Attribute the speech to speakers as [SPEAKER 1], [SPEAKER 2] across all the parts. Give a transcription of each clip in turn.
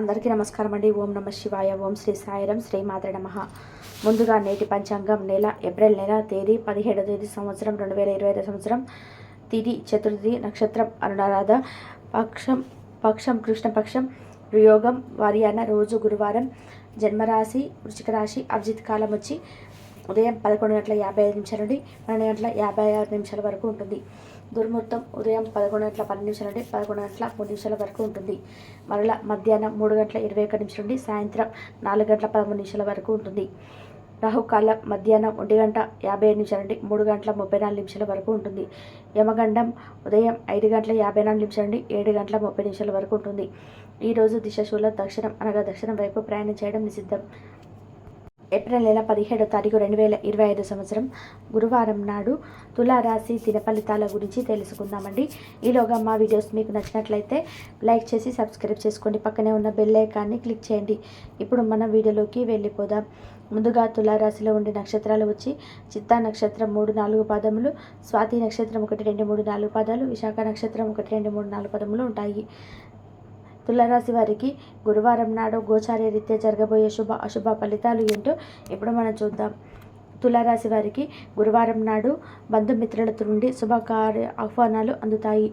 [SPEAKER 1] అందరికీ నమస్కారం అండి ఓం నమ శివాయ ఓం శ్రీ సాయిరం శ్రీ మాతృ నమ. ముందుగా నేటి పంచాంగం నెల ఏప్రిల్ నెల తేదీ పదిహేడవ తేదీ సంవత్సరం రెండు వేల ఇరవై ఐదు సంవత్సరం తిది చతుర్థి నక్షత్రం అనురాధ పక్షం పక్షం కృష్ణపక్షం యోగం వారియాన రోజు గురువారం జన్మరాశి వృచిక రాశి అభిజిత్ కాలం వచ్చి ఉదయం పదకొండు గంటల యాభై ఐదు నిమిషాల నుండి పన్నెండు గంటల యాభై ఆరు నిమిషాల వరకు ఉంటుంది. దుర్ముహూర్తం ఉదయం పదకొండు గంటల పది నిమిషాల నుండి పదకొండు గంటల మూడు నిమిషాల వరకు ఉంటుంది. మరలా మధ్యాహ్నం మూడు గంటల ఇరవై ఒక్క నిమిషం నుండి సాయంత్రం నాలుగు గంటల పదమూడు నిమిషాల వరకు ఉంటుంది. రాహుకాలం మధ్యాహ్నం ఒంటి గంట యాభై ఐదు నిమిషాల నుండి మూడు గంటల ముప్పై నాలుగు నిమిషాల వరకు ఉంటుంది. యమగండం ఉదయం ఐదు గంటల యాభై నాలుగు నిమిషాల నుండి ఏడు గంటల ముప్పై నిమిషాల వరకు ఉంటుంది. ఈరోజు దిశశూల దక్షిణం అనగా దక్షిణం వైపు ప్రయాణం చేయడం నిషిద్ధం. ఏప్రిల్ నెల పదిహేడో తారీఖు రెండు వేల ఇరవై ఐదు సంవత్సరం గురువారం నాడు తులారాశి దిన ఫలితాల గురించి తెలుసుకుందామండి. ఈలోగా మా వీడియోస్ మీకు నచ్చినట్లయితే లైక్ చేసి సబ్స్క్రైబ్ చేసుకోండి. పక్కనే ఉన్న బెల్ ఐకాన్ని క్లిక్ చేయండి. ఇప్పుడు మన వీడియోలోకి వెళ్ళిపోదాం. ముందుగా తులారాశిలో ఉండే నక్షత్రాలు వచ్చి చిత్తా నక్షత్రం మూడు నాలుగు పాదములు స్వాతి నక్షత్రం ఒకటి రెండు మూడు నాలుగు పాదాలు విశాఖ నక్షత్రం ఒకటి రెండు మూడు నాలుగు పదములు ఉంటాయి. తులారాశి వారికి గురువారం నాడు గోచార్య రీత్యా జరగబోయే శుభ అశుభ ఫలితాలు ఏంటో ఇప్పుడు మనం చూద్దాం. తులారాశి వారికి గురువారం నాడు బంధుమిత్రులతో నుండి శుభకార్య ఆహ్వానాలు అందుతాయి.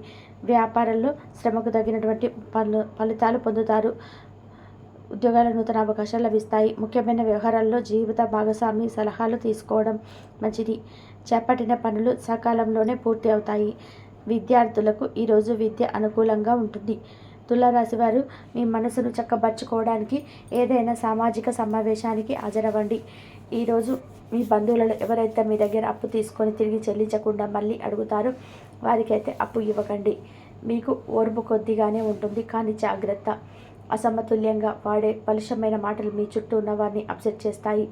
[SPEAKER 1] వ్యాపారంలో శ్రమకు తగినటువంటి పలు ఫలితాలు పొందుతారు. ఉద్యోగాల నూతన అవకాశాలు లభిస్తాయి. ముఖ్యమైన వ్యవహారాల్లో జీవిత భాగస్వామి సలహాలు తీసుకోవడం మంచిది. చేపట్టిన పనులు సకాలంలోనే పూర్తి అవుతాయి. విద్యార్థులకు ఈరోజు విద్య అనుకూలంగా ఉంటుంది. తులారాశి వారు మీ మనసును చక్కబరుచుకోవడానికి ఏదైనా సామాజిక సమావేశానికి హాజరవ్వండి. ఈరోజు మీ బంధువులలో ఎవరైతే మీ దగ్గర అప్పు తీసుకొని తిరిగి చెల్లించకుండా మళ్ళీ అడుగుతారో వారికైతే అప్పు ఇవ్వకండి. మీకు ఓర్పు కొద్దిగానే ఉంటుంది కానీ జాగ్రత్త. అసమతుల్యంగా వాడే పలుషమైన మాటలు మీ చుట్టూ ఉన్న వారిని అప్సెట్ చేస్తాయి.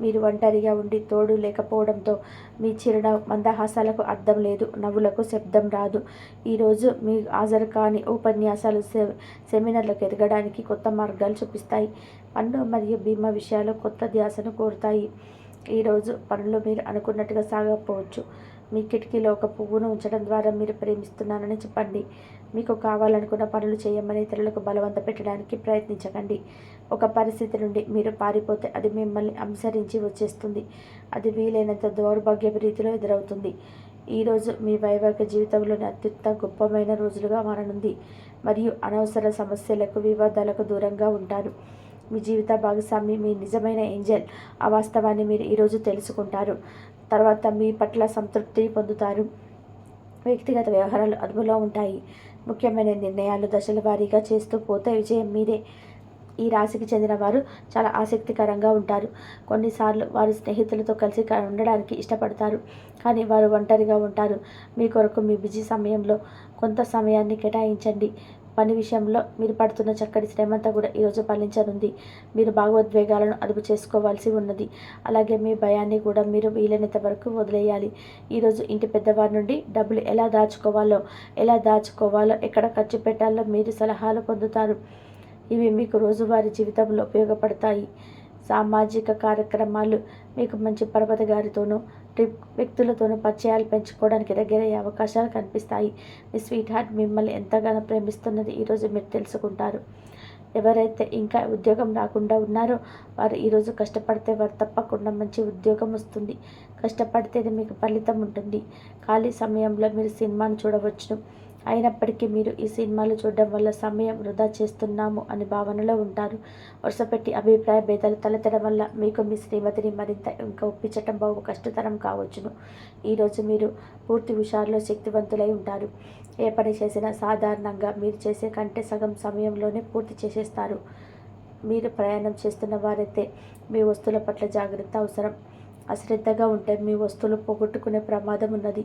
[SPEAKER 1] మీరు ఒంటరిగా ఉండి తోడు లేకపోవడంతో మీ చిరునవ్వు మందహాసాలకు అర్థం లేదు నవ్వులకు శబ్దం రాదు. ఈరోజు మీ హాజరు కాని ఉపన్యాసాలు సె సెమినార్లకు ఎదగడానికి కొత్త మార్గాలు చూపిస్తాయి. పన్ను మరియు బీమా విషయాలు కొత్త ధ్యాసను కోరుతాయి. ఈరోజు పనులు మీరు అనుకున్నట్టుగా సాగకపోవచ్చు. మీ కిటికీలో ఒక పువ్వును ఉంచడం ద్వారా మీరు ప్రేమిస్తున్నానని చెప్పండి. మీకు కావాలనుకున్న పనులు చేయమని ఇతరులకు బలవంత పెట్టడానికి ప్రయత్నించకండి. ఒక పరిస్థితి నుండి మీరు పారిపోతే అది మిమ్మల్ని అనుసరించి వచ్చేస్తుంది. అది వీలైనంత దౌర్భాగ్యపు రీతిలో ఎదురవుతుంది. ఈరోజు మీ వైవాహిక జీవితంలోని అత్యంత గొప్పమైన రోజులుగా మారనుంది. మరియు అనవసర సమస్యలకు వివాదాలకు దూరంగా ఉంటారు. మీ జీవిత భాగస్వామి మీ నిజమైన ఏంజల్ ఆ వాస్తవాన్ని మీరు ఈరోజు తెలుసుకుంటారు. తర్వాత మీ పట్ల సంతృప్తి పొందుతారు. వ్యక్తిగత వ్యవహారాలు అదుపులో ఉంటాయి. ముఖ్యమైన నిర్ణయాలు దశల వారీగా చేస్తూ పోతే విజయం మీదే. ఈ రాశికి చెందిన వారు చాలా ఆసక్తికరంగా ఉంటారు. కొన్నిసార్లు వారు స్నేహితులతో కలిసి ఉండడానికి ఇష్టపడతారు. కానీ వారు ఒంటరిగా ఉంటారు. మీ కొరకు మీ బిజీ సమయంలో కొంత సమయాన్ని కేటాయించండి. పని విషయంలో మీరు పడుతున్న చక్కటి శ్రమంతా కూడా ఈరోజు ఫలించనుంది. మీరు భాగోద్వేగాలను అదుపు చేసుకోవాల్సి ఉన్నది. అలాగే మీ భయాన్ని కూడా మీరు వీలైనంత వరకు వదిలేయాలి. ఈరోజు ఇంటి పెద్దవారి నుండి డబ్బులు ఎలా దాచుకోవాలో ఎలా దాచుకోవాలో ఎక్కడ ఖర్చు పెట్టాలో మీరు సలహాలు పొందుతారు. ఇవి మీకు రోజువారీ జీవితంలో ఉపయోగపడతాయి. సామాజిక కార్యక్రమాలు మీకు మంచి పర్వత గారితోనూ వ్యక్తులతోనూ పరిచయాలు పెంచుకోవడానికి దగ్గరయ్యే అవకాశాలు కనిపిస్తాయి. మీ స్వీట్ హార్ట్ మిమ్మల్ని ఎంతగానో ప్రేమిస్తున్నది ఈరోజు మీరు తెలుసుకుంటారు. ఎవరైతే ఇంకా ఉద్యోగం రాకుండా ఉన్నారో వారు ఈరోజు కష్టపడితే వారు తప్పకుండా మంచి ఉద్యోగం వస్తుంది. కష్టపడితేనే మీకు ఫలితం ఉంటుంది. ఖాళీ సమయంలో మీరు సినిమాను చూడవచ్చును. అయినప్పటికీ మీరు ఈ సినిమాలు చూడడం వల్ల సమయం వృధా చేస్తున్నాము అనే భావనలో ఉంటారు. వరుసపెట్టి అభిప్రాయ భేదాలు తలెత్తడం వల్ల మీకు మీ శ్రీమతిని మరింత ఇంకా ఒప్పించటం బాగు కష్టతరం కావచ్చును. ఈరోజు మీరు పూర్తి హుషారులో శక్తివంతులై ఉంటారు. ఏ పని చేసినా సాధారణంగా మీరు చేసే కంటే సగం సమయంలోనే పూర్తి చేసేస్తారు. మీరు ప్రయాణం చేస్తున్న వారైతే మీ వస్తువుల పట్ల జాగ్రత్త అవసరం. అశ్రద్ధగా ఉంటే మీ వస్తువులు పోగొట్టుకునే ప్రమాదం ఉన్నది.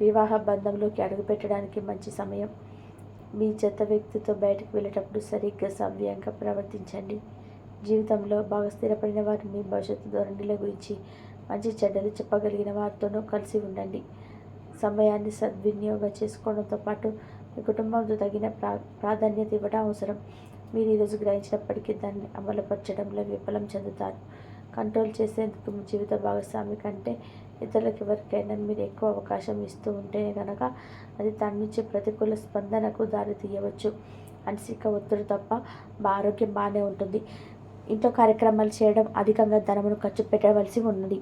[SPEAKER 1] వివాహ బంధంలోకి అడుగుపెట్టడానికి మంచి సమయం. మీ చెత్త వ్యక్తితో బయటకు వెళ్ళేటప్పుడు సరిగ్గా సవ్యంగా ప్రవర్తించండి. జీవితంలో బాగా స్థిరపడిన వారు మీ భవిష్యత్తు ధోరణిల గురించి మంచి చెడ్డలు చెప్పగలిగిన వారితోనూ కలిసి ఉండండి. సమయాన్ని సద్వినియోగం చేసుకోవడంతో పాటు మీ కుటుంబంతో తగిన ప్రా ప్రాధాన్యత ఇవ్వడం అవసరం. మీరు ఈరోజు గ్రహించినప్పటికీ దాన్ని అమలుపరచడంలో విఫలం చెందుతారు. కంట్రోల్ చేసేందుకు మీ జీవిత భాగస్వామి కంటే ఇతరులకు ఎవరికైనా మీరు ఎక్కువ అవకాశం ఇస్తూ ఉంటేనే కనుక అది తన నుంచి ప్రతికూల స్పందనకు దారి తీయవచ్చు. మానసిక ఒత్తిడి తప్ప మా ఆరోగ్యం బాగానే ఉంటుంది. ఇంట్లో కార్యక్రమాలు చేయడం అధికంగా ధనమును ఖర్చు పెట్టవలసి ఉన్నది.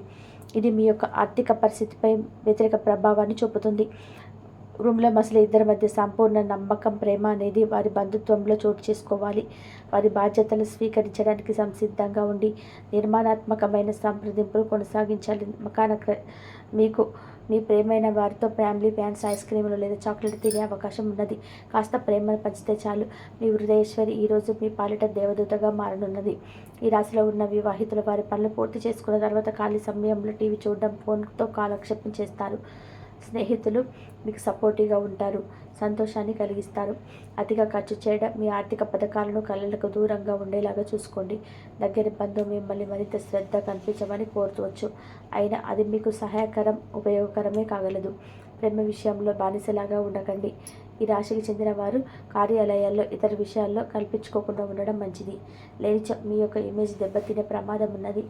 [SPEAKER 1] ఇది మీ యొక్క ఆర్థిక పరిస్థితిపై వ్యతిరేక ప్రభావాన్ని చూపుతుంది. రూమ్లో అసలు ఇద్దరి మధ్య సంపూర్ణ నమ్మకం ప్రేమ అనేది వారి బంధుత్వంలో చోటు చేసుకోవాలి. వారి బాధ్యతలు స్వీకరించడానికి సంసిద్ధంగా ఉండి నిర్మాణాత్మకమైన సంప్రదింపులు కొనసాగించాలి. మకాన క్ర- మీకు మీ ప్రేమైన వారితో ఫ్యామిలీ ప్యాన్స్ ఐస్ క్రీములు లేదా చాక్లెట్ తినే అవకాశం ఉన్నది. కాస్త ప్రేమను పంచితే చాలు. మీ హృదయేశ్వరి ఈరోజు మీ పాలిట దేవదూతగా మారనున్నది. ఈ రాశిలో ఉన్న వివాహితులు వారి పనులు పూర్తి చేసుకున్న తర్వాత ఖాళీ సమయంలో టీవీ చూడడం ఫోన్తో కాలక్షేపం చేస్తారు. స్నేహితులు మీకు సపోర్టివ్గా ఉంటారు సంతోషాన్ని కలిగిస్తారు. అతిగా ఖర్చు చేయడం మీ ఆర్థిక పథకాలను కళలకు దూరంగా ఉండేలాగా చూసుకోండి. దగ్గర బంధువు మిమ్మల్ని మరింత శ్రద్ధ కనిపించమని కోరుకోవచ్చు. అయినా అది మీకు సహాయకరం ఉపయోగకరమే కాగలదు. ప్రేమ విషయంలో బానిసలాగా ఉండకండి. ఈ రాశికి చెందిన వారు కార్యాలయాల్లో ఇతర విషయాల్లో కల్పించుకోకుండా ఉండడం మంచిది. లేనిచో మీ యొక్క ఇమేజ్ దెబ్బతినే ప్రమాదం ఉన్నది.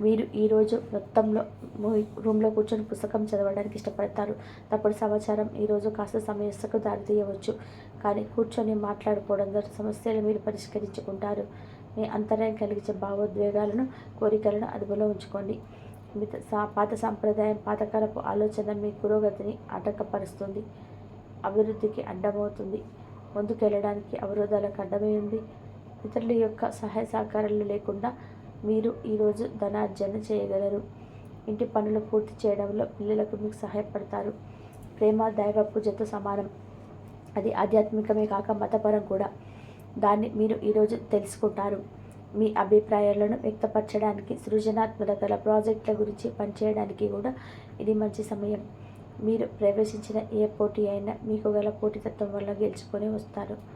[SPEAKER 1] మీరు ఈరోజు మొత్తంలో రూమ్లో కూర్చొని పుస్తకం చదవడానికి ఇష్టపడతారు. తప్పుడు సమాచారం ఈరోజు కాస్త సమస్యకు దారితీయవచ్చు. కానీ కూర్చొని మాట్లాడుకోవడం ద్వారా సమస్యలు మీరు పరిష్కరించుకుంటారు. మీ అంతరాయం కలిగించే భావోద్వేగాలను కోరికలను అదుపులో ఉంచుకోండి. మీ సా- పాత సాంప్రదాయం పాతకాలపు ఆలోచన మీ పురోగతిని ఆటంకపరుస్తుంది. అభివృద్ధికి అడ్డమవుతుంది. ముందుకెళ్ళడానికి అవరోధాలకు అడ్డమై ఉంది. ఇతరుల యొక్క సహాయ సహకారాలు లేకుండా మీరు ఈరోజు ధనార్జన చేయగలరు. ఇంటి పనులు పూర్తి చేయడంలో పిల్లలకు మీకు సహాయపడతారు. ప్రేమ దైవ పూజతో సమానం. అది ఆధ్యాత్మికమే కాక మతపరం కూడా. దాన్ని మీరు ఈరోజు తెలుసుకుంటారు. మీ అభిప్రాయాలను వ్యక్తపరచడానికి సృజనాత్మక ప్రాజెక్టుల గురించి పనిచేయడానికి కూడా ఇది మంచి సమయం. మీరు ప్రవేశించిన ఏ పోటీ అయినా మీకు గల పోటీతత్వం వల్ల గెలుచుకొని వస్తారు.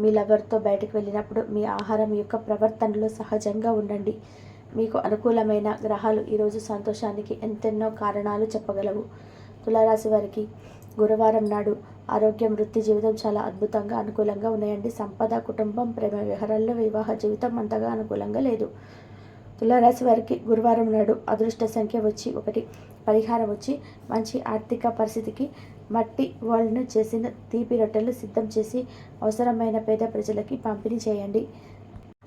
[SPEAKER 1] మీ లవర్తో బయటకు వెళ్ళినప్పుడు మీ ఆహారం యొక్క ప్రవర్తనలో సహజంగా ఉండండి. మీకు అనుకూలమైన గ్రహాలు ఈరోజు సంతోషానికి ఎంతెన్నో కారణాలు చెప్పగలవు. తులారాశి వారికి గురువారం నాడు ఆరోగ్యం వృత్తి జీవితం చాలా అద్భుతంగా అనుకూలంగా ఉన్నాయండి. సంపద కుటుంబం ప్రేమ వ్యవహారాల్లో వివాహ జీవితం అంతగా అనుకూలంగా లేదు. తులారాశి వారికి గురువారం నాడు అదృష్ట సంఖ్య వచ్చి ఒకటి పరిహారం వచ్చి మంచి ఆర్థిక పరిస్థితికి మట్టి వరల్డ్ను చేసిన తీపి రొట్టెలు సిద్ధం చేసి అవసరమైన పేద ప్రజలకి పంపిణీ చేయండి.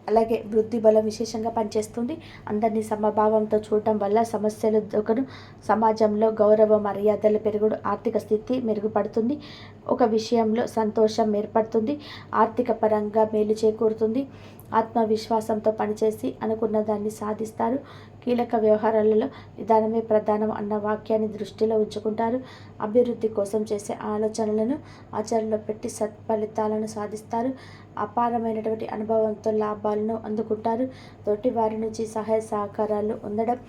[SPEAKER 1] అలాగే వృద్ధి బలం విశేషంగా పనిచేస్తుంది. అందరినీ సమభావంతో చూడటం వల్ల సమస్యలు దొకను సమాజంలో గౌరవ మర్యాదలు పెరుగుడు ఆర్థిక స్థితి మెరుగుపడుతుంది. ఒక విషయంలో సంతోషం ఏర్పడుతుంది. ఆర్థిక పరంగా మేలు చేకూరుతుంది. ఆత్మవిశ్వాసంతో పనిచేసి అనుకున్న దాన్ని సాధిస్తారు. కీలక వ్యవహారాలలో నిదానమే ప్రధానం అన్న వాక్యాన్ని దృష్టిలో ఉంచుకుంటారు. అభివృద్ధి కోసం చేసే ఆలోచనలను ఆచరణలో పెట్టి సత్ఫలితాలను సాధిస్తారు. అపారమైనటువంటి అనుభవంతో లాభాలను అందుకుంటారు. తోటి వారి నుంచి సహాయ సహకారాలు ఉండడం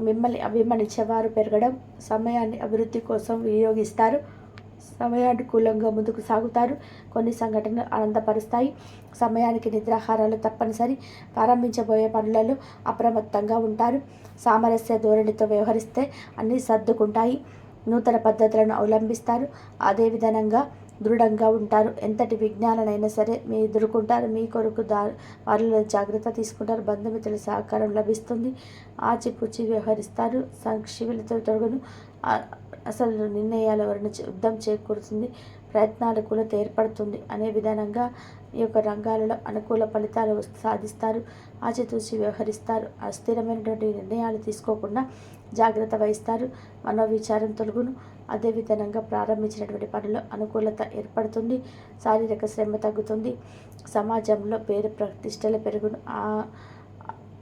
[SPEAKER 1] మిమ్మల్ని అభిమానించేవారు పెరగడం సమయాన్ని అభివృద్ధి కోసం వినియోగిస్తారు. సమయానుకూలంగా ముందుకు సాగుతారు. కొన్ని సంఘటనలు ఆనందపరుస్తాయి. సమయానికి నిద్రాహారాలు తప్పనిసరి. ప్రారంభించబోయే పనులలో అప్రమత్తంగా ఉంటారు. సామరస్య ధోరణితో వ్యవహరిస్తే అన్నీ సర్దుకుంటాయి. నూతన పద్ధతులను అవలంబిస్తారు. అదే విధంగా దృఢంగా ఉంటారు. ఎంతటి విజ్ఞాననైనా సరే మీ ఎదుర్కొంటారు. మీ కొరకు దా వారిలో జాగ్రత్త తీసుకుంటారు. బంధుమిత్రుల సహకారం లభిస్తుంది. ఆచిపూచి వ్యవహరిస్తారు. సంక్షివులతో తొడుగును అసలు నిర్ణయాల వలన యుద్ధం చేకూరుతుంది ప్రయత్నాలు కూడా ఏర్పడుతుంది అనే విధానంగా ఈ యొక్క రంగాలలో అనుకూల ఫలితాలు సాధిస్తారు ఆచితూచి వ్యవహరిస్తారు. అస్థిరమైనటువంటి నిర్ణయాలు తీసుకోకుండా జాగ్రత్త వహిస్తారు. మనోవిచారం తొలుగును. అదేవిధంగా ప్రారంభించినటువంటి పనులు అనుకూలత ఏర్పడుతుంది శారీరక శ్రమ తగ్గుతుంది సమాజంలో పేరు ప్రతిష్టలు పెరుగును ఆ-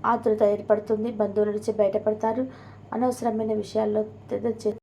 [SPEAKER 1] ఆతృత ఏర్పడుతుంది బంధువుల నుంచి బయటపడతారు. అనవసరమైన విషయాల్లో చే-